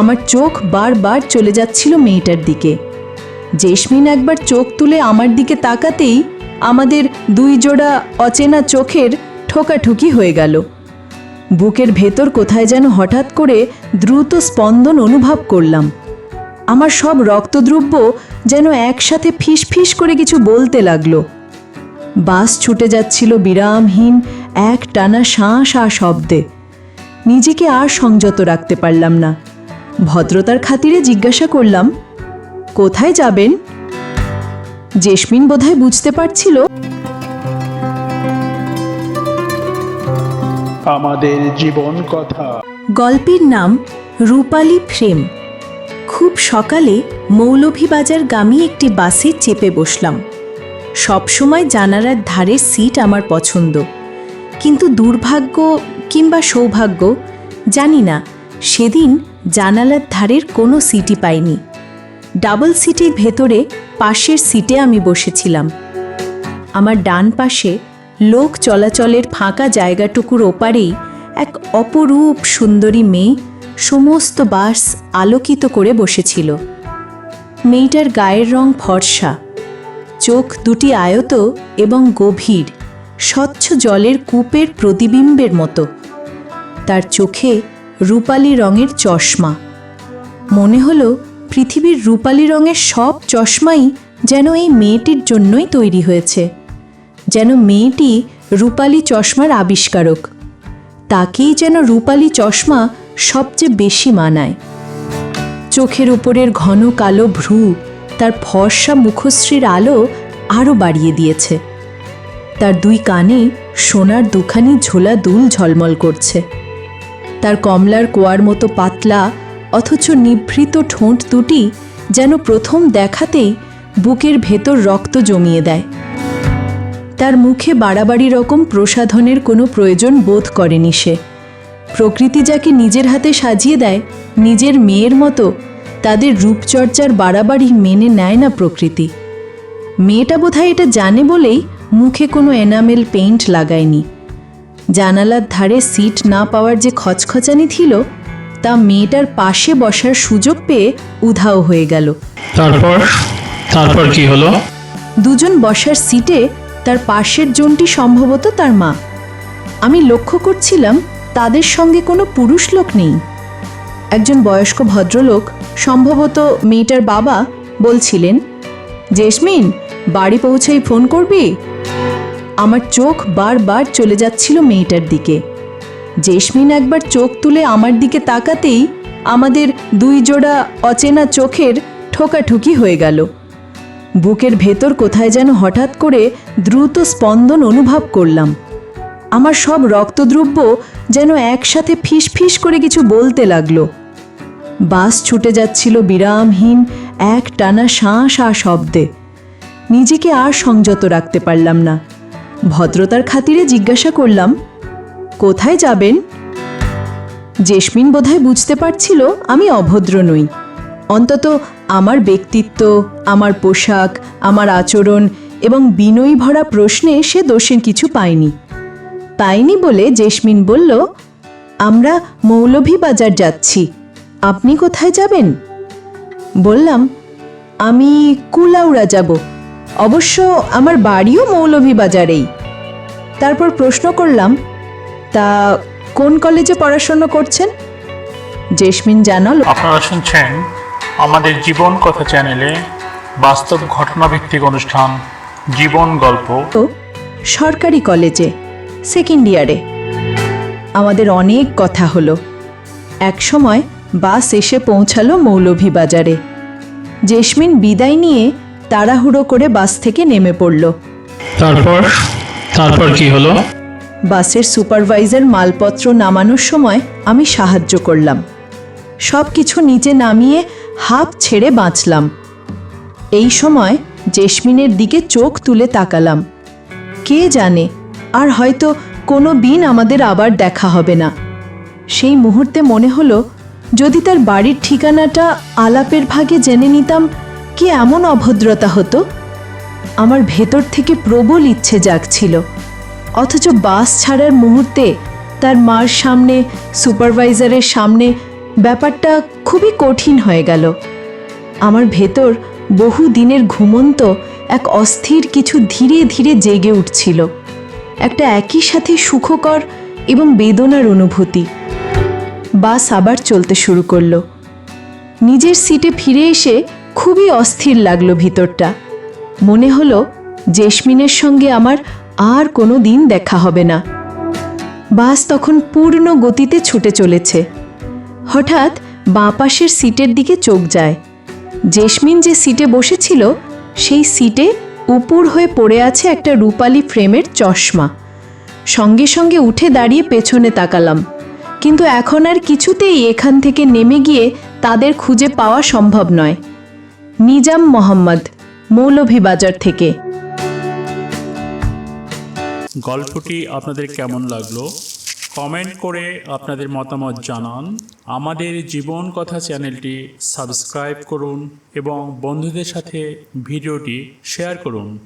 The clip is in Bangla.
আমার চোখ বারবার চলে যাচ্ছিল মেয়েটার দিকে। জেসমিন একবার চোখ তুলে আমার দিকে তাকাতেই আমাদের দুই জোড়া অচেনা চোখের ঠোকাঠুকি হয়ে গেল। বুকের ভেতর কোথায় যেন হঠাৎ করে দ্রুত স্পন্দন অনুভব করলাম। আমার সব রক্তদ্রব্য যেন একসাথে ফিস ফিস করে কিছু বলতে লাগল। বাস ছুটে যাচ্ছিল বিরামহীন এক টানা শাঁ শাঁ শব্দে। নিজেকে আর সংযত রাখতে পারলাম না। ভদ্রতার খাতিরে জিজ্ঞাসা করলাম কোথায় যাবেন? জেসমিন বোধহয় বুঝতে পারছিল। আমাদের জীবন কথা। গল্পের নাম রূপালী ফ্রেম খুব সকালে মৌলভীবাজার গামী একটি বাসে চেপে বসলাম। সবসময় জানালার ধারের সিট আমার পছন্দ। কিন্তু দুর্ভাগ্য কিংবা সৌভাগ্য জানি না সেদিন জানালার ধারের কোনো সিটই পাইনি। ডাবল সিটির ভেতরে পাশের সিটে আমি বসেছিলাম। আমার ডান পাশে লোক চলাচলের ফাঁকা জায়গাটুকুর ওপারেই এক অপরূপ সুন্দরী মেয়ে সমস্ত বাস আলোকিত করে বসেছিল। মেয়েটার গায়ের রং ফর্সা, চোখ দুটি আয়ত এবং গভীর, স্বচ্ছ জলের কূপের প্রতিবিম্বের মতো। তার চোখে রূপালী রঙের চশমা। মনে হলো পৃথিবীর রূপালি রঙের সব চশমাই যেন এই মেয়েটির জন্যই তৈরি হয়েছে। যেন মেয়েটি রূপালী চশমার আবিষ্কারক। তাকেই যেন রূপালি চশমা সবচেয়ে বেশি মানায়। চোখের উপরের ঘন কালো ভ্রু তার ফর্সা মুখশ্রীর আলো আরও বাড়িয়ে দিয়েছে। তার দুই কানে সোনার দুখানি ঝোলা দুল ঝলমল করছে। তার কমলার কোয়ার মতো পাতলা, অথচ নিভৃত ঠোঁট দুটি যেন প্রথম দেখাতেই বুকের ভেতর রক্ত জমিয়ে দেয়। তার মুখে বাড়াবাড়ি রকম প্রসাধনের কোনো প্রয়োজন বোধ করেনি সে। প্রকৃতি যাকে নিজের হাতে সাজিয়ে দেয়, নিজের মেয়ের মতো তাদের রূপচর্চার বাড়াবাড়ি মেনে নেয় না প্রকৃতি। মেয়েটা বোধহয় এটা জানে বলেই মুখে কোনো এনামেল পেইন্ট লাগায়নি। জানালার ধারে সিট না পাওয়ার যে খচখচানি ছিল তা মেয়েটার পাশে বসার সুযোগ পেয়ে উধাও হয়ে গেল। তারপর? তারপর কি হলো? দুজন বসার সিটে তার পাশের জনটি সম্ভবত তার মা। আমি লক্ষ্য করছিলাম তাদের সঙ্গে কোনো পুরুষ লোক নেই। একজন বয়স্ক ভদ্রলোক সম্ভবত মেয়েটার বাবা বলছিলেন জেসমিন বাড়ি পৌঁছেই ফোন করবি? আমার চোখ বারবার চলে যাচ্ছিল মেয়েটার দিকে। জেসমিন একবার চোখ তুলে আমার দিকে তাকাতেই আমাদের দুই জোড়া অচেনা চোখের ঠোকাঠুকি হয়ে গেল। বুকের ভেতর কোথায় যেন হঠাৎ করে দ্রুত স্পন্দন অনুভব করলাম। আমার সব রক্তদ্রব্য যেন একসাথে ফিস করে কিছু বলতে লাগল। বাস ছুটে যাচ্ছিল বিরামহীন এক টানা শাঁ শাঁ শব্দে। নিজেকে আর সংযত রাখতে পারলাম না। ভদ্রতার খাতিরে জিজ্ঞাসা করলাম, কোথায় যাবেন? জেসমিন বোধহয় বুঝতে পারছিল আমি অভদ্র নই। অন্তত আমার ব্যক্তিত্ব, আমার পোশাক, আমার আচরণ এবং বিনয়ী ভরা প্রশ্নে সে দোষের কিছু পায়নি। পায়নি বলে জেসমিন বলল, আমরা মৌলভীবাজার যাচ্ছি। আপনি কোথায় যাবেন? বললাম, আমি কুলাউড়া যাব। অবশ্য আমার বাড়িও মৌলভীবাজারেই তারপর প্রশ্ন করলাম তা কোন কলেজে পড়াশোনা করছেন? জেসমিন জানালো আপনারা শুনছেন আমাদের জীবন কথা চ্যানেলে বাস্তব ঘটনাভিত্তিক অনুষ্ঠান জীবন গল্প। তো সরকারি কলেজে সেকেন্ড ইয়ারে। আমাদের অনেক কথা হলো। এক সময় বাস এসে পৌঁছালো মৌলভীবাজারে জেসমিন বিদায় নিয়ে তাড়াহুড়ো করে বাস থেকে নেমে পড়ল। তারপর? তারপর কি হলো? বাসের সুপারভাইজার মালপত্র নামানোর সময় আমি সাহায্য করলাম। সব কিছু নিচে নামিয়ে হাফ ছেড়ে বাঁচলাম। এই সময় জেসমিনের দিকে চোখ তুলে তাকালাম। কে জানে আর হয়তো কোনো দিন আমাদের আবার দেখা হবে না। সেই মুহূর্তে মনে হলো যদি তার বাড়ির ঠিকানাটা আলাপের ভাগে জেনে নিতাম কি এমন অভদ্রতা হতো? আমার ভেতর থেকে প্রবল ইচ্ছে জাগছিল, অথচ বাস ছাড়ার মুহূর্তে তার মার সামনে, সুপারভাইজারের সামনে ব্যাপারটা খুবই কঠিন হয়ে গেল। আমার ভেতর বহু দিনের ঘুমন্ত এক অস্থির কিছু ধীরে ধীরে জেগে উঠছিল, একটা একই সাথে সুখকর এবং বেদনার অনুভূতি। বাস আবার চলতে শুরু করল। নিজের সিটে ফিরে এসে খুবই অস্থির লাগল ভিতরটা। মনে হলো জেসমিনের সঙ্গে আমার আর কোনো দিন দেখা হবে না। বাস তখন পূর্ণ গতিতে ছুটে চলেছে। হঠাৎ বাঁ পাশের সিটের দিকে চোখ যায়। জেসমিন যে সিটে বসেছিল, সেই সিটে উপুর হয়ে পড়ে আছে একটা রূপালি ফ্রেমের চশমা। সঙ্গে সঙ্গে উঠে দাঁড়িয়ে পেছনে তাকালাম। কিন্তু এখন আর কিছুতেই এখান থেকে নেমে গিয়ে তাদের খুঁজে পাওয়া সম্ভব নয়। নিজাম মোহাম্মদ মৌলভীবাজার থেকে। গল্পটি আপনাদের কেমন লাগল? কমেন্ট করে আপনাদের মতামত জানান। আমাদের জীবন কথা চ্যানেলটি সাবস্ক্রাইব করুন এবং বন্ধুদের সাথে ভিডিওটি শেয়ার করুন।